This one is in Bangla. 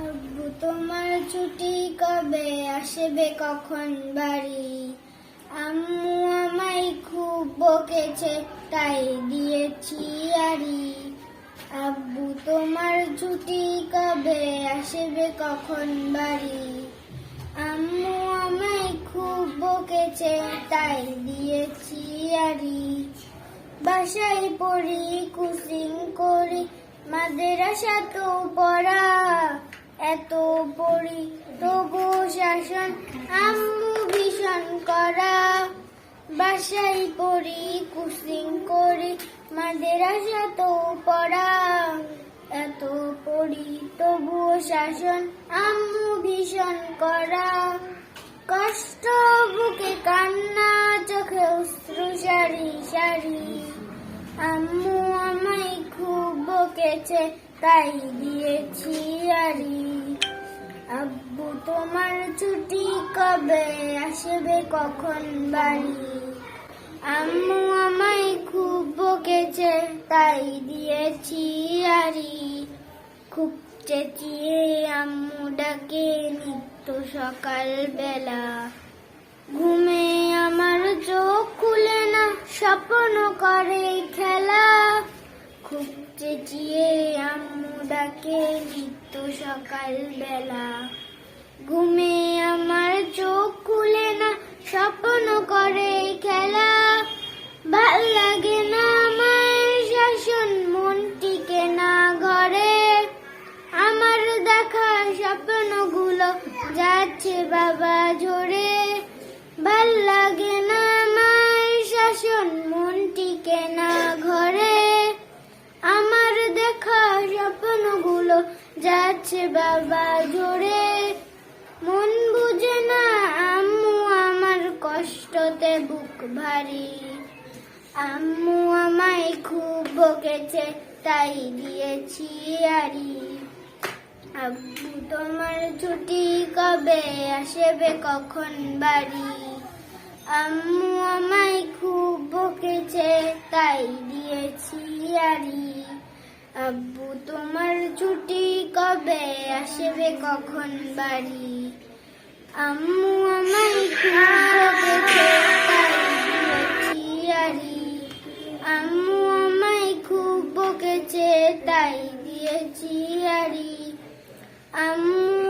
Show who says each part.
Speaker 1: আব্বু তোমার ছুটি কবে আসবে কখন বাড়ি? আম্মু আমায় খুব বকেছে, তাই দিয়েছি আরি আব্বু, তোমার ছুটি কবে আসবে কখন বাড়ি? আম্মু আমায় খুব বকেছে, তাই দিয়েছি আরি বাসায় পড়ি, কুসিং করি, মাদ্রাসা তো পড়া। এত পড়ি তবু শাসন আম্মু ভীষণ করা। বাসায় পড়ি কুসিং করি, মাদ্রাসা তো পড়া। এত পড়ি তবু শাসন আম্মু ভীষণ করা। কষ্ট বুকে কান্না চোখে অশ্রু সারি সারি। আম্মু আমায় খুব বকেছে তাই দিয়েছি আরি আব্বু, তোমার ছুটি কবে? আসবে কখন বাড়ি? আম্মু আমায় খুব বকেছে, তাই দিয়েছি আরি খুব চেঁচিয়ে আম্মু ডাকে, নিত্য সকাল বেলা ঘুমে আমার চোখ খুলে না, স্বপ্ন করে খেলা। খুব চেঁচিয়ে আম্মু ডাকে নিত্য সকাল বেলা ঘুমে আমার চোখ খুলে না, স্বপ্ন করে খেলা। ভালো লাগে না আমার শাসন, মন টিকে না ঘরে। আমার দেখা স্বপ্নগুলো যাচ্ছে বাবা ঝরে। যাচ্ছে বাবা ঝরে মন বুঝে না আম্মু আমার কষ্টতে বুক ভারী। আম্মু আমায় খুব বকেছে, তাই দিয়েছি আরি আব্বু তোমার ছুটি কবে আসবে কখন বাড়ি? আম্মু আমায় খুব বকেছে, তাই দিয়েছি আরি আব্বু, তোমার ছুটি কবে আসবে কখন বাড়ি? আম্মু আমার আম্মু আমায় খুব বকেছে তাই দিয়েছি আরি। আম্মু